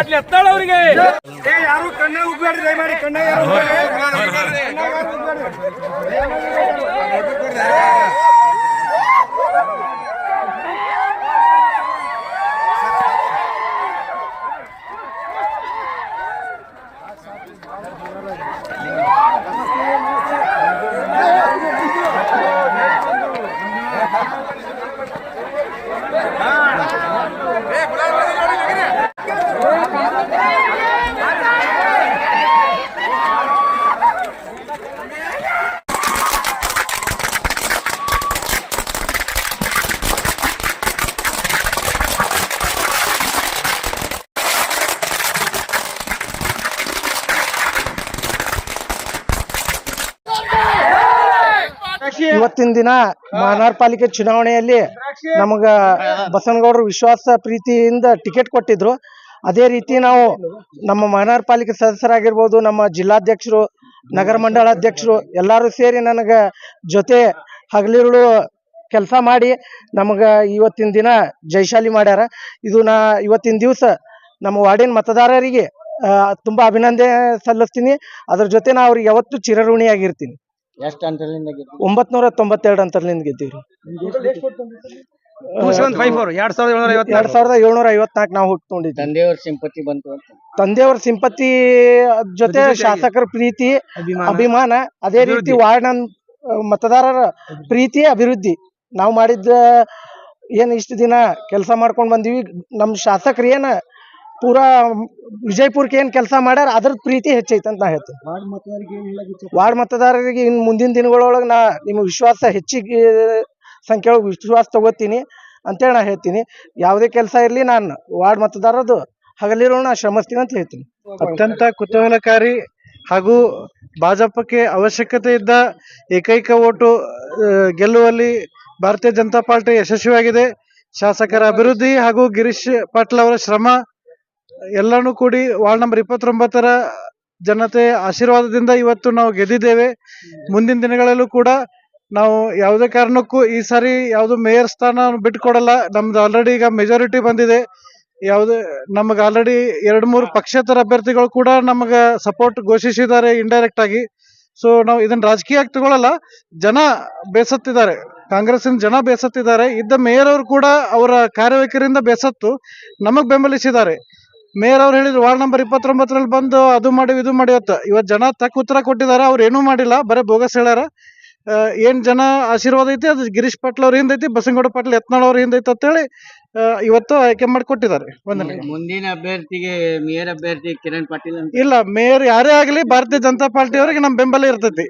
ಪಾಟೀಲ್ ಯತ್ನಾಳ್ ಅವರಿಗೆ. ಏ ಯಾರು ಕಣ್ಣ ಉಗ್ಬೇಡ್ರಿ ದಯಮಾಡಿ ಕಣ್ಣ ಯಾರು ಉಗ್ಬೇಡ್ರಿ. ಕಣ್ಣ ಯಾರು ಉಗ್ಬೇಡ್ರಿ. ಇವತ್ತಿನ ದಿನ ಮಹಾನಗರ ಪಾಲಿಕೆ ಚುನಾವಣೆಯಲ್ಲಿ ನಮಗ ಬಸನಗೌಡರು ವಿಶ್ವಾಸ ಪ್ರೀತಿಯಿಂದ ಟಿಕೆಟ್ ಕೊಟ್ಟಿದ್ರು. ಅದೇ ರೀತಿ ನಾವು ನಮ್ಮ ಮಹಾನಗರ ಪಾಲಿಕೆ ಸದಸ್ಯರಾಗಿರ್ಬೋದು ನಮ್ಮ ಜಿಲ್ಲಾಧ್ಯಕ್ಷರು ನಗರ ಮಂಡಳ ಅಧ್ಯಕ್ಷರು ಎಲ್ಲರೂ ಸೇರಿ ನನಗ ಜೊತೆ ಹಗಲಿರುಳು ಕೆಲಸ ಮಾಡಿ ನಮಗ ಇವತ್ತಿನ ದಿನ ಜಯಶಾಲಿ ಮಾಡ್ಯಾರ. ಇದು ನಾ ಇವತ್ತಿನ ದಿವಸ ನಮ್ಮ ವಾರ್ಡಿನ ಮತದಾರರಿಗೆ ಆ, ತುಂಬಾ ಅಭಿನಂದನೆ ಸಲ್ಲಿಸ್ತೀನಿ. ಅದ್ರ ಜೊತೆ ನಾ ಅವ್ರಿಗೆ ಯಾವತ್ತೂ ಚಿರಋಣಿಯಾಗಿರ್ತೀನಿ. ಎಷ್ಟು ಅಂತರ್ಲಿಂದ ಗೆದ್ದು ಒಂಬತ್ನೂರ ತೊಂಬತ್ತೆರಡು ಅಂತರ್ಲಿಂದ ಗೆದ್ದೀವ್ರಿ. ಎರಡ್ ಸಾವಿರದ ಏಳ್ನೂರ ಐವತ್ತು ಎರಡ್ ಸಾವಿರದ ಏಳ್ನೂರ ಐವತ್ನಾಲ್ಕು ನಾವು ಹುಟ್ಕೊಂಡಿದ್ವಿ. ತಂದೆಯವ್ರ ಸಿಂಪತಿ ಬಂತು ಅಂತ. ತಂದೆಯವ್ರ ಸಿಂಪತಿ ಜೊತೆ ಶಾಸಕರ ಪ್ರೀತಿ ಅಭಿಮಾನ. ಅದೇ ರೀತಿ ವಾರ್ಡ್ ಮತದಾರರ ಪ್ರೀತಿ ಅಭಿವೃದ್ಧಿ. ನಾವು ಮಾಡಿದ್ದ ಏನ್ ಇಷ್ಟು ದಿನ ಕೆಲಸ ಮಾಡ್ಕೊಂಡ್ ಬಂದಿವಿ. ನಮ್ ಶಾಸಕರು ಏನ ಪೂರಾ ವಿಜಯಪುರಕ್ಕೆ ಏನು ಕೆಲಸ ಮಾಡ್ಯಾರ ಅದ್ರ ಪ್ರೀತಿ ಹೆಚ್ಚೈತೆ ಅಂತ ನಾ ಹೇಳ್ತೀನಿ. ವಾರ್ಡ್ ಮತದಾರರಿಗೆ ಇನ್ನು ಮುಂದಿನ ದಿನಗಳೊಳಗೆ ನಾ ನಿಮ್ಮ ವಿಶ್ವಾಸ ಹೆಚ್ಚಿಗೆ ಸಂಖ್ಯೆ ಒಳಗೆ ವಿಶ್ವಾಸ ತಗೋತೀನಿ ಅಂತೇಳಿ ನಾ ಹೇಳ್ತೀನಿ. ಯಾವುದೇ ಕೆಲಸ ಇರಲಿ ನಾನು ವಾರ್ಡ್ ಮತದಾರದು ಹಗಲಿರೋ ನಾ ಶ್ರಮಿಸ್ತೀನಿ ಅಂತ ಹೇಳ್ತೀನಿ. ಅತ್ಯಂತ ಕುತೂಹಲಕಾರಿ ಹಾಗೂ ಭಾಜಪಕ್ಕೆ ಅವಶ್ಯಕತೆ ಇದ್ದ ಏಕೈಕ ಓಟು ಗೆಲ್ಲುವಲ್ಲಿ ಭಾರತೀಯ ಜನತಾ ಪಾರ್ಟಿ ಯಶಸ್ವಿಯಾಗಿದೆ. ಶಾಸಕರ ಅಭಿವೃದ್ಧಿ ಹಾಗೂ ಗಿರೀಶ್ ಪಾಟೀಲ್ ಅವರ ಶ್ರಮ ಎಲ್ಲಾನು ಕೂಡಿ ವಾರ್ಡ್ ನಂಬರ್ ಇಪ್ಪತ್ತೊಂಬತ್ತರ ಜನತೆ ಆಶೀರ್ವಾದದಿಂದ ಇವತ್ತು ನಾವು ಗೆದ್ದಿದ್ದೇವೆ. ಮುಂದಿನ ದಿನಗಳಲ್ಲೂ ಕೂಡ ನಾವು ಯಾವುದೇ ಕಾರಣಕ್ಕೂ ಈ ಸಾರಿ ಯಾವುದು ಮೇಯರ್ ಸ್ಥಾನ ಬಿಟ್ಕೊಡಲ್ಲ. ನಮ್ದು ಆಲ್ರೆಡಿ ಈಗ ಮೆಜಾರಿಟಿ ಬಂದಿದೆ. ಯಾವುದೇ, ನಮಗೆ ಆಲ್ರೆಡಿ ಎರಡು ಮೂರು ಪಕ್ಷೇತರ ಅಭ್ಯರ್ಥಿಗಳು ಕೂಡ ನಮಗೆ ಸಪೋರ್ಟ್ ಘೋಷಿಸಿದ್ದಾರೆ ಇಂಡೈರೆಕ್ಟ್ ಆಗಿ. ಸೊ ನಾವು ಇದನ್ನ ರಾಜಕೀಯಕ್ಕೆ ತಗೊಳ್ಳಲ್ಲ ಜನ ಬೇಸತ್ತಿದ್ದಾರೆ. ಕಾಂಗ್ರೆಸ್ಸಿನ ಜನ ಬೇಸತ್ತಿದ್ದಾರೆ. ಇದ್ದ ಮೇಯರ್ ಅವರು ಕೂಡ ಅವರ ಕಾರ್ಯವೈಖರಿಯಿಂದ ಬೇಸತ್ತು ನಮಗೆ ಬೆಂಬಲಿಸಿದ್ದಾರೆ. ಮೇಯರ್ ಅವ್ರು ಹೇಳಿದ್ರು ವಾರ್ಡ್ ನಂಬರ್ ಇಪ್ಪತ್ತೊಂಬತ್ತರಲ್ಲಿ ಬಂದು ಅದು ಮಾಡಿ ಇದು ಮಾಡಿ ಅಂತ. ಇವತ್ತು ಜನ ತಕ್ಕ ಉತ್ತರ ಕೊಟ್ಟಿದ್ದಾರೆ ಅವ್ರು ಏನೂ ಮಾಡಿಲ್ಲ. ಬರೀ ಬೋಗಸ್ ಹೇಳ್ಯಾರ. ಏನು ಜನ ಆಶೀರ್ವಾದ ಐತಿ? ಅದು ಗಿರೀಶ್ ಪಾಟೀಲ್ ಅವ್ರ ಹಿಂದೈತಿ ಬಸನಗೌಡ ಪಾಟೀಲ್ ಯತ್ನಾಳ್ ಅವ್ರ ಹಿಂದೈತಿ ಅಂತೇಳಿ ಇವತ್ತು ಆಯ್ಕೆ ಮಾಡಿ ಕೊಟ್ಟಿದ್ದಾರೆ ಒಂದನೇ ಮುಂದಿನ ಅಭ್ಯರ್ಥಿಗೆ ಮೇಯರ್ ಅಭ್ಯರ್ಥಿ ಕಿರಣ್ ಪಾಟೀಲ್ ಇಲ್ಲ ಮೇಯರ್ ಯಾರೇ ಆಗಲಿ ಭಾರತೀಯ ಜನತಾ ಪಾರ್ಟಿ ಅವರಿಗೆ ನಮ್ ಬೆಂಬಲ ಇರ್ತೈತಿ.